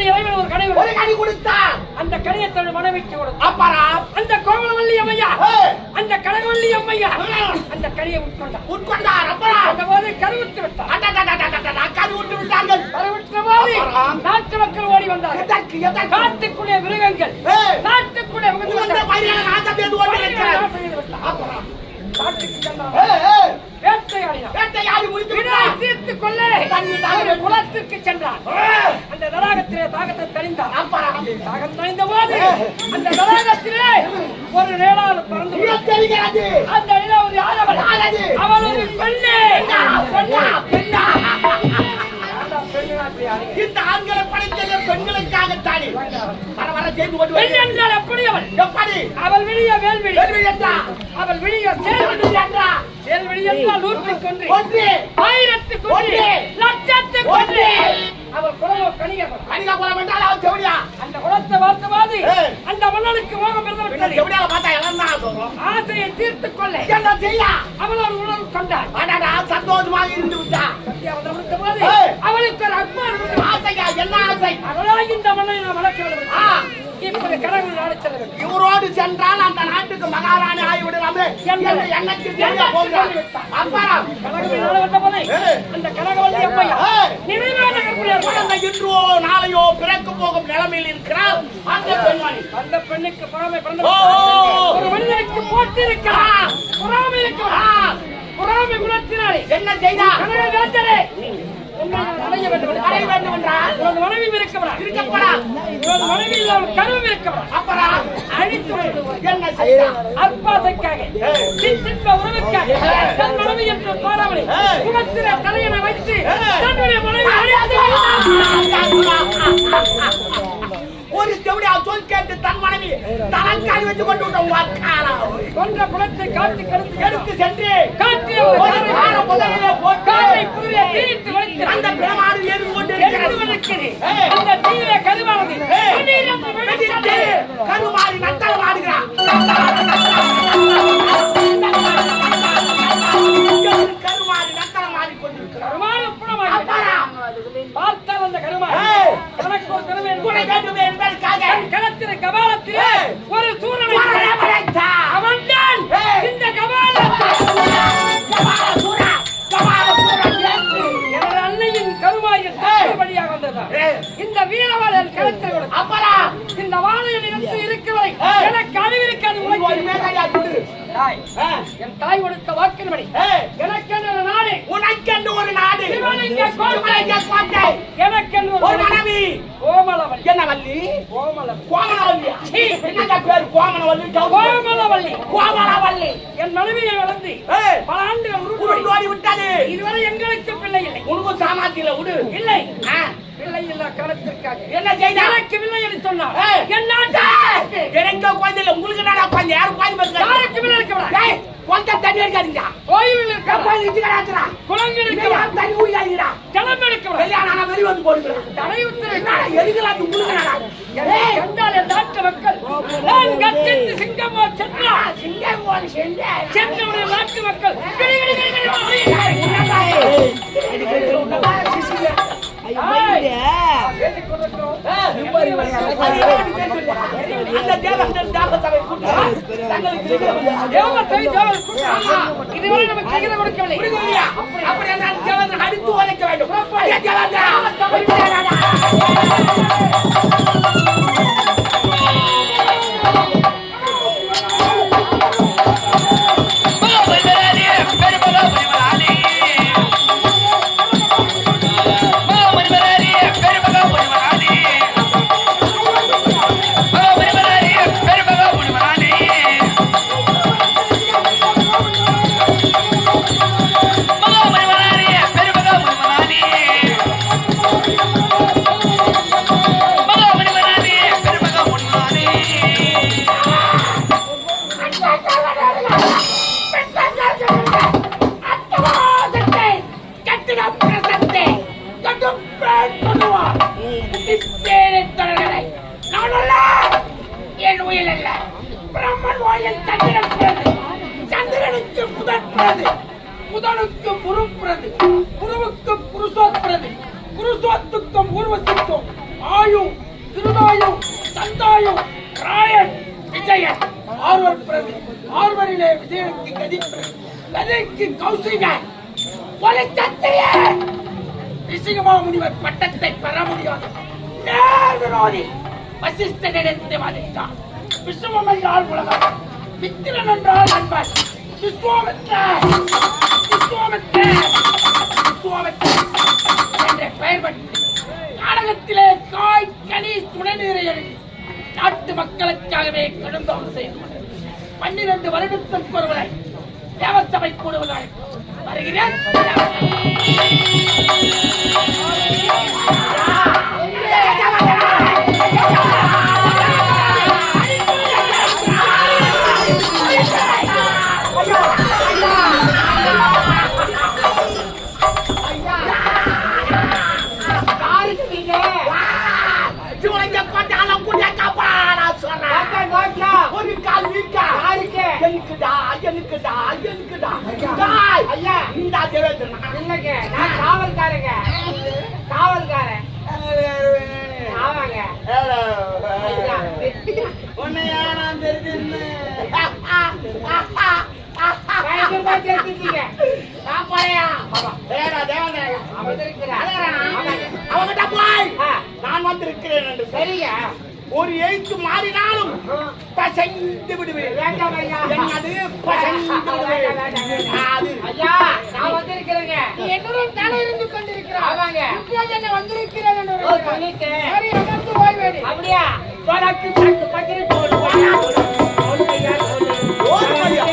அப்படி இறைவன் ஒரு கனி அந்த கடையை தன் மனைவிக்கு கொடுத்தான் அப்புறம் அந்த கோவலவல்லி அம்மையா. அந்த கனகவல்லி அம்மையா. அந்த கடையை உட்கொண்டார் உட்கொண்டார் அப்புறம் அந்த போது கருவுற்று விட்டார் அடடடடடடட, கனி விட்டு விட்டார்கள் கருவுற்ற போது? நாட்டு மக்கள் ஓடி வந்தார்கள் எதற்கு எதற்கு காட்டுக்குள்ளே மிருகங்கள் ஏய், வேட்டையாடினார். வேட்டையாடி முடித்து வினை விட்டார். தீர்த்துக் கொள்ள. சென்றார் ஏய், அந்த தடாகத்திலே தாகத்தை அப்புறம் தாகம் போது அந்த தடாகத்திலே ஒரு நிழல் பறந்து தெரிகிறது. அந்த நிலா ஒரு? அவள் ஒரு பெண்ணே. இந்த ஆண்களை படைத்தது பெண்களுக்காகத்தானே. வர வர செய்து கொண்டு பெண் வருகிறேன். என்றால் எப்படி அவள் எப்படி? அவள் விழிய வேல்விழி? அவள் விழிய வேள்வி என்றா? ஆசையை தீர்த்துக் கொள்ள. என்ன செய்ய? அவள் ஒரு உணர்வு கொண்டாள். சந்தோஷமாக இருந்து விட்டா. அவளுக்கு ஒரு அம்மா ஆசையா, என்ன ஆசை? அவளாக இந்த மன்னனை நான் வளர்க்க வேண்டும் கடவுள் செல்ல வேண்டும் இவரோடு சென்றால் அந்த நாட்டுக்கு மகாராணி ஆகிவிடலாமே என்ற எண்ணத்தில் தெரிய போகிறார். வந்த போது. அந்த. நிறைவான கற்பனையார் குழந்தை இன்றோ நாளையோ பிறக்க போகும் நிலைமையில் இருக்கிறார். அந்த பெண்மணி. அந்த பெண்ணுக்கு பொறாமை பிறந்து. ஒரு மனிதனுக்கு போட்டி இருக்கிறார் பொறாமை இருக்கிறார் பொறாமை என்ன செய்தா கனக வேந்தரே உன்னை நான் அடைய வேண்டும் என்றால் உனது மனைவி இருக்கப்படா இருக்கப்படா. உனது மனைவி இல்லாமல் இருக்கப்படா அழித்து என்ன அற்பாசைக்காக சிற்றின்ப உறவுக்காக தன் மனைவி என்று பாராமலே ஏய். தலையனை வைத்து தன்னுடைய மனைவி அழித்து செவிடியா சொல் கேட்டு தன் மனைவி தனக்காய் வச்சு கொண்டு விட்டோம் வாக்காளா. கொன்ற குலத்தை காட்டு கடுத்து எடுத்து சென்று முதலிலே காலை வைத்து அந்த பிரமாடு எரிந்து கொண்டு. அந்த. கருமாறி கருமாறி பார்த்தால் அந்த கருமான் ஏய். தனக்கு ஒரு திறமை இருக்கிறது. வேண்டுமே தாய் கொடுத்த வாக்கின்படி. எனக்கென்று நாடு. உனக்கென்று ஒரு நாடு. எனக்கென்று ஒரு ஒரு மனைவி. கோமலவல்லி என்ன வள்ளி? கோமலவல்லி கோமலவல்லியா? சீ, என்னங்க பேரு? கோமலவல்லி? கோமலவல்லி கோமலவல்லி. என் மனைவியை வளர்ந்து பல ஆண்டுகள் உருண்டு உருண்டோடி விட்டது. இதுவரை எங்களுக்கு பிள்ளை இல்லை. உனக்கும் சாமாத்தியில விடு. இல்லை. பிள்ளை இல்ல காலத்திற்காக என்ன செய்தா? எனக்கு பிள்ளை என்று சொன்னார் ஏய். என் நாட்டு எனக்கு குழந்தை இல்லை, உங்களுக்கு என்னடா குழந்தை? யாரு குழந்தை? யாருக்கு பிள்ளை இருக்க? குழந்தை தண்ணி அடிக்காதீங்க. கோயில் இருக்க குழந்தை இடிச்சு கிடக்குறா. குளங்கள் இங்க இருக்க யாரும் தண்ணி குடிக்காதீங்கடா. ஜலம் எடுக்க கல்யாணம் ஆனா வெளிய வந்து போடுங்கடா. தடை உத்தரவு ஏய், கண்டால் என் நாட்டு மக்கள். நான் கத்தித்து சிங்கமோ சென்றா? சிங்கம். சென்றவுடைய நாட்டு மக்கள். அந்த தாபசபை கூட்டம் தங்களுக்கு இருக்கிற கூட்டம். இதுவரை நமக்கு விகிதம் கொடுக்கவில்லை அப்படி என்றால் தேவன் அடித்து உழைக்க வேண்டும். தேவன் சந்தாயு ராயன் விஜயன் ஆர்வர் பிரதி ஆர்வரிலே விஜயனுக்கு கதிப்பு கதைக்கு கௌசிக ஒரு சத்திரிய! ரிஷிகமா முனிவர் பட்டத்தை பெற முடியாது. நேர் விரோதி வசிஷ்டனிடத்தை வதைத்தான் விஸ்வம் என்றால் உலகம் மித்திரன் என்றால் நண்பன் விஸ்வாமித்ர விஸ்வாமித்ர விஸ்வாமித்ர என்ற பெயர் பட்டு நாடகத்திலே காய் கனி துணை எழுதி நாட்டு மக்களுக்காகவே கடுந்தோம் செய்து பன்னிரண்டு வருடத்திற்கு ஒருவரை தேவசபை கூடுவதாக வருகிறேன். எனக்குடா எனக்குடா எனக்குடா டாய்! ஐயா. இந்த தேவேந்திரனா இல்லைங்க நான் காவல்காரங்க. காவல்காரன். ஆமாங்க. உன்னையா நான் தெரிஞ்சு பயங்கரமா தெரிஞ்சுக்கீங்க. நான் போறேயா? தேவா. அவங்கிட்ட போய். நான் வந்திருக்கிறேன் என்று சரிங்க. ஒரு எழுத்து மாறினாலும் பசைந்து விடுவேன். என்னது பசைந்து விடுவேன் ஐயா நான் வந்திருக்கிறேங்க என்னுடன் தானே இருந்து ஆமாங்க இப்போது என்ன வந்திருக்கிறேன் என்று ஓ, வருகிறார். சொல்லிட்டேன். சரி அமர்ந்து ஓய்வேடு அப்படியா உனக்கு சக்கு பத்திரி போடு வாயா. சொல்லு ஐயா, சொல்லு. ஓடு ஐயா.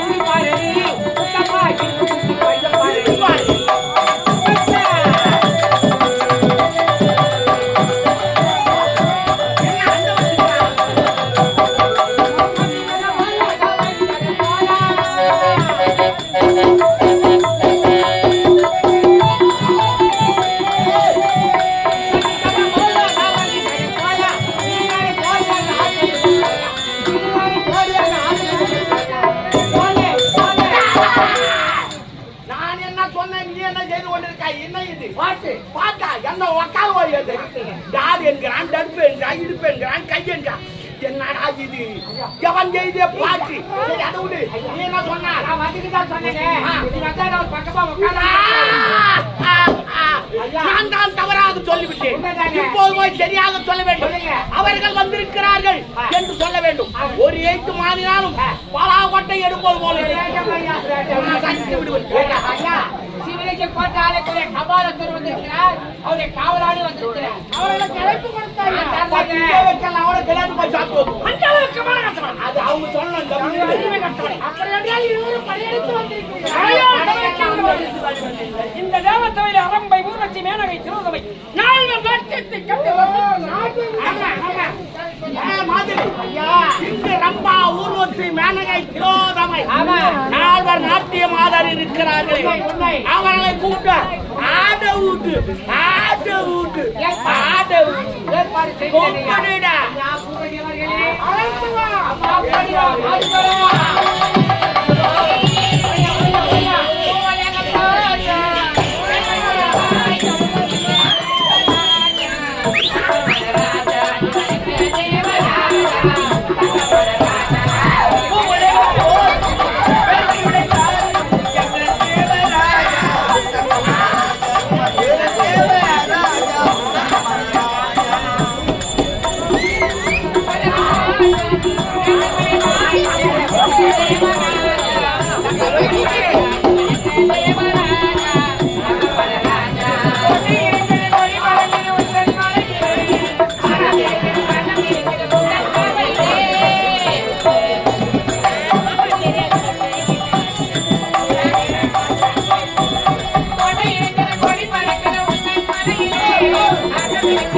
எவன் செய்தே பாட்டு சரி அதை விடு நீ என்ன சொன்ன நான் வந்துட்டு தான் சொன்னேங்க நீ வந்தா நான் பக்கமா. நான் தான் தவறாக சொல்லிவிட்டேன். இப்போது போய் சரியாக சொல்ல வேண்டும். அவர்கள் வந்திருக்கிறார்கள். என்று சொல்ல வேண்டும். ஒரு எழுத்து மாறினாலும் பலாக்கொட்டை எடுப்பது போல சந்தித்து விடுவேன் சிவலிங்க கோட்டை ஆலயத்துடைய கபாலத்தர் வந்திருக்கிறார் அவருடைய காவலாளி வந்திருக்கிறார் அவர்களுக்கு அழைப்பு கொடுத்தாயா? நான் தான் பத்து தாங்க. தேவைக்கெல்லாம் அவனை கல்யாணம் பண்ணி சாப்பிடுவது. அந்த அளவுக்கு கமான கஷ்டம். அது அவங்க சொல்லணும் இந்த அறிவை கஷ்டம். அப்படி என்றால் இருவரும் படையெடுத்து வந்திருக்கிறீர்கள். ஐயா, இந்த தேவத்தவையில் அரம்பை நான்கு நாட்டியத்தை கண்டு ஆமா, ஆமா. ஏ, மாதிரி. இங்கு ரம்பா, ஊர்வசி, மேனகை, திலோதமை. ஆமா. நால்வர் நாட்டிய மாதர் இருக்கிறார்களே உண்மை, உண்மை. அவர்களை கூப்பிட்டு ஆட ஊட்டு ஆட ஊட்டு ஆட. கூப்பிடுடா. Thank you.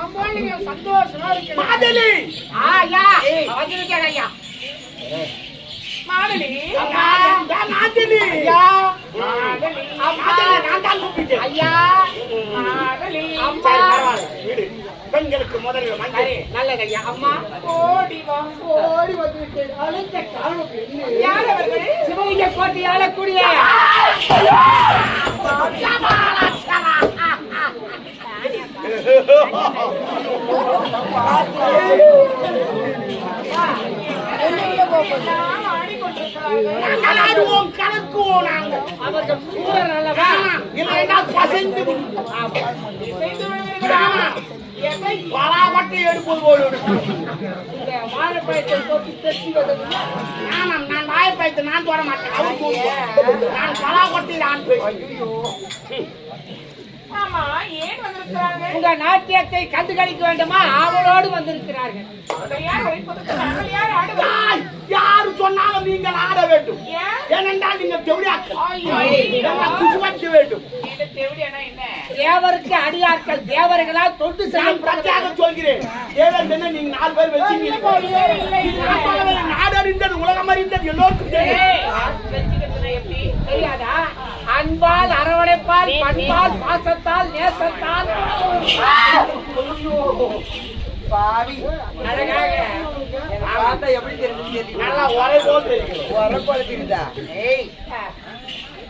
சந்தோஷமா இருக்கு மாதலி! ஐயா. மாதலி. ஐயா. மாடலி மாதலி நான் தான் கூப்பிட்டேன் ஐயா. மாடலி அம்மா. பெண்களுக்கு முதல்ல மஞ்சள். நல்லது ஐயா. அம்மா. ஓடி வா ஓடி வந்திருக்கேன் அழைத்த காரணம்? யார் அவர்கள்? சிவலிங்க கோட்டை ஆளக்கூடிய கலாடுவோம் கலக்குவோம் நாங்கள் அவர்கள் சூரர் அல்லவா இல்லைன்னா பசந்து செய்து வருகிறார்கள் எதை பலாவட்டை எடுப்பது போல் எடுக்கும் இந்த வாழைப்பழத்தை தொட்டு தெத்தி வந்ததுன்னா நானும் நான் வாய்ப்பாய்த்து நான் போட மாட்டேன். நான் பலாவட்டை நான் போய் உங்க நாட்டியத்தை கண்டுகளிக்க வேண்டுமா? அவளோடு வந்திருக்கிறார்கள். யார் சொன்னாலும் நீங்கள் ஆட வேண்டும். ஏன்? ஏனென்றால் நீங்கள். குசுவற்ற வேண்டும். தேவருக்கு அடியாட்கள் தேவர்களால் பிரத்யாக செய்யப்படுகிறார்கள் சொல்கிறேன். தேவர் என்ன நீங்க நாலு பேர் வச்சீங்க. நாடு அறிந்தது உலகம் அறிந்தது எல்லோருக்கும் தெரியும். தெரியாதா? அன்பால் அரவணைப்பால் பண்பால் பாசத்தால் நேசத்தால். அழகாக பார்த்தா எப்படி தெரியுது தெரியல நல்லா ஒரே போல் தெரியும் வரப்போல தெரியுதா. ஏய்.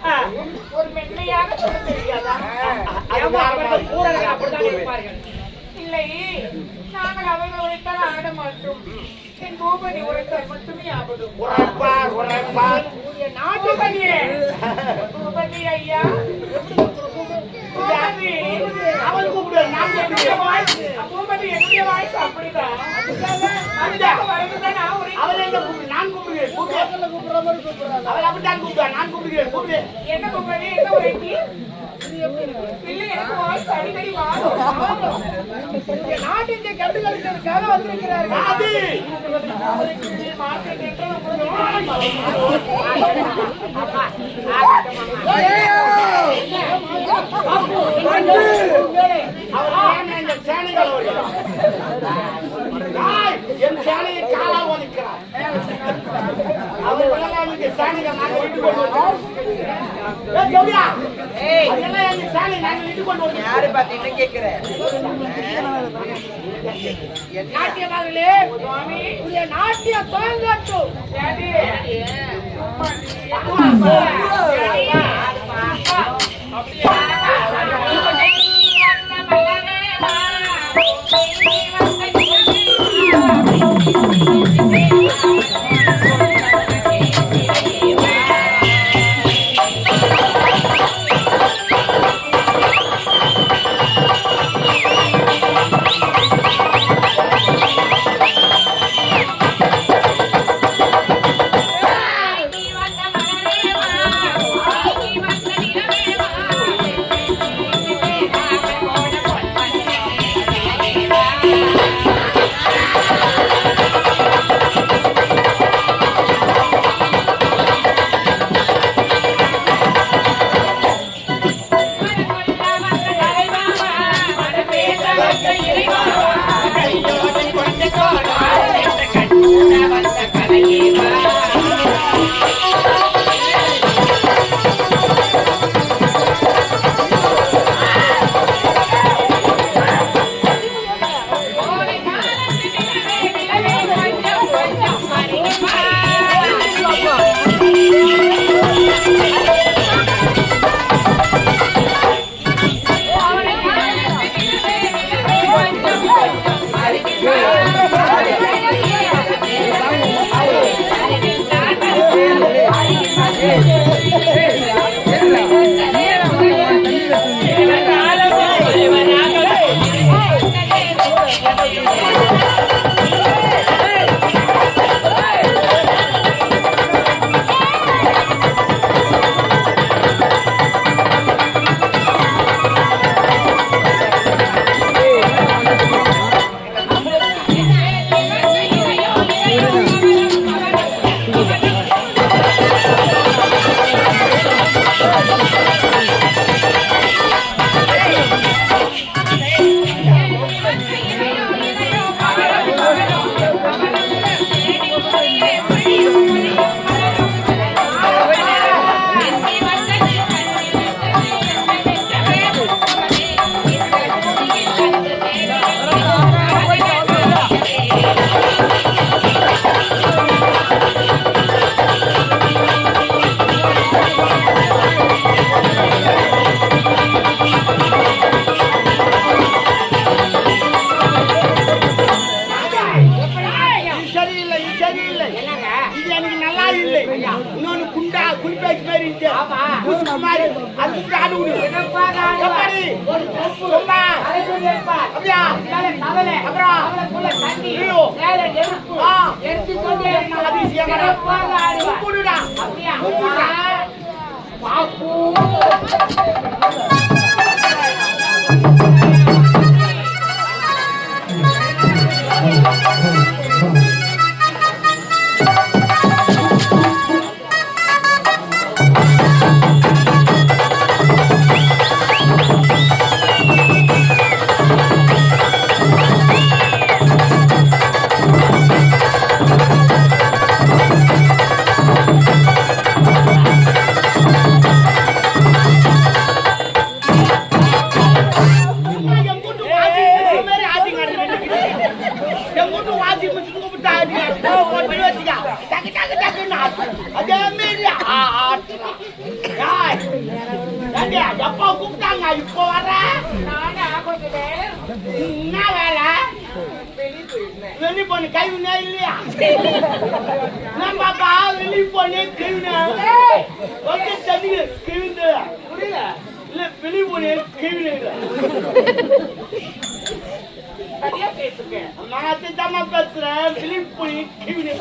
ஆ, ஒரு மென்மையாக சொல்ல தெரியாதா? ஏமா அவர்கள் கூறர்கள் அப்படித்தான் இருப்பார்கள். இல்லை நாங்கள் அவர்கள் உரைத்தால் ஆட மாட்டோம். என் உரைத்தால் மட்டுமே உரைப்பார் உரைப்பார். ஐயா. அவன் கூப்பிடு நான் என்னுடைய வாய்ஸ் என்னுடைய அப்படிதான் உரை அவர் என்ன கூப்பிடு நான் கூப்பிடுகிறேன் கூப்பிடு அவர் அப்படித்தான் கூப்பிடுவார். நான் கூப்பிடுகிறேன் கூப்பிடு என்ன பூபதி என்ன உரைக்கு? அடிக்கடி வாழும் நாட்டிற்கு வந்திருக்கிறார்கள் தாய், என் சேனையை காலால் ஒதுக்கிறார் நாங்கள் அதெல்லாம் எங்க சேனை நாங்கள் நாட்டியமார்களே உடைய நாட்டிய துவங்கட்டும் டாடி எப்போ கூப்பிட்டாங்க இப்போ வர என்ன வேலை வெளி பொண்ணு கைவினே இல்லையா நான் பாப்பா வெளி பொண்ணு கைவினே வந்து தண்ணி கைவிந்து புரியல இல்ல வெளி பொண்ணு கைவினே சரியா பேசுங்க நான் அதுதாம்மா பேசுறேன் வெளி பொண்ணு கைவினே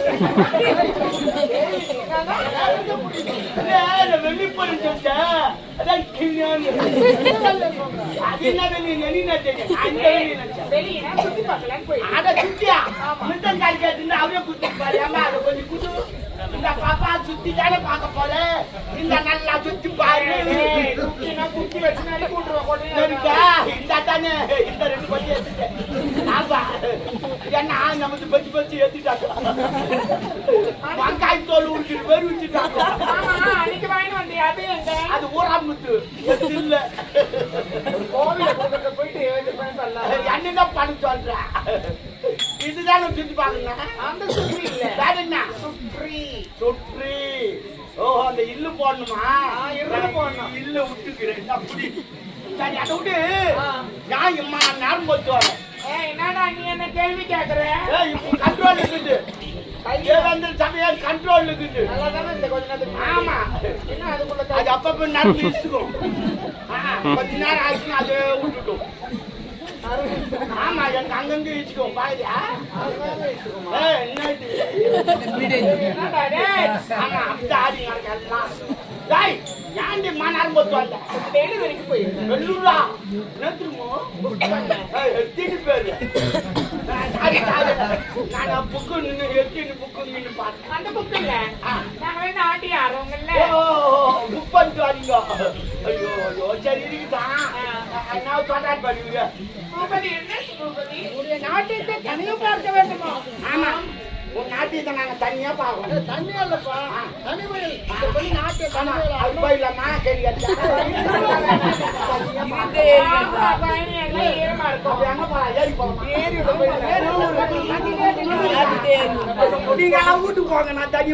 அவரே குத்தி பாரு அம்மா அதை கொஞ்சம் குடு. இந்த பாப்பா சுத்தி தானே பார்க்க போற இந்த நல்லா சுத்தி பாரு சுத்தினா குத்தி வச்சு நடி சரிக்கா இந்த தானே இந்த ரெண்டு பத்தி ஏத்துட்டேன் ஆமா என்ன நமக்கு பத்தி பத்தி ஏத்திட்டாங்க வெங்காய தோல் உரிச்சு வெறி வச்சுட்டாங்க அன்னைக்கு வாங்கிட்டு வந்தேன் அது எங்க அது ஊராமுத்து எது இல்ல கோவில போயிட்டு இது பண்ணி பண்ணலாம் என்னதான் பண்ண சொல்ற? இதுதானே சுத்தி பாருங்க. அந்த சுத்தி இல்ல. என்ன? சுற்றி. சுற்றி. ஓஹோ அந்த இல்லு போடணுமா? இல்லு போடணும். இல்லு விட்டுக்கிறேன். அப்படி. சரி அதை விட்டு. நான் இம்மா நேரம் போட்டு வரேன் என்னடா நீ என்ன கேள்வி கேக்குற? கண்ட்ரோல் இருக்குது. ஏழு சமய கண்ட்ரோல் இருக்குது. ஆமா. என்ன அதுக்குள்ள அது அப்பப்ப இசுக்கும் கொஞ்ச நேரம் ஆச்சுன்னா அது விட்டுட்டும். ஆமா எனக்கு அங்கங்க இச்சுக்கும் பாருயா ஆமா ஏன்டி மணாரம் போட்டு வந்த டெய்லி வரைக்கும் போயிருந்தேன் வெள்ளூரா நேத்துமோ ஏய் பேரு நான் புக்கு புக்கு பார்த்தேன் அந்த புக் இல்ல நாங்க வந்து ஆட்டி ஆடுறவங்கல்ல ஓ புக் பண்ணிட்டு வரீங்க ஐயோ ஐயோ சரி இருக்குதான் நாட்டியத்தை தனியா பார்க்க வேண்டுமா? ஆமா. உன் நாட்டியத்தை நாங்க தனியா பார்க்கணும். தனியா இல்லப்பா. தனிமையில். அது போயிடலாமா கேள்வி நீங்க வீட்டுக்கு போங்க நான் தண்ணி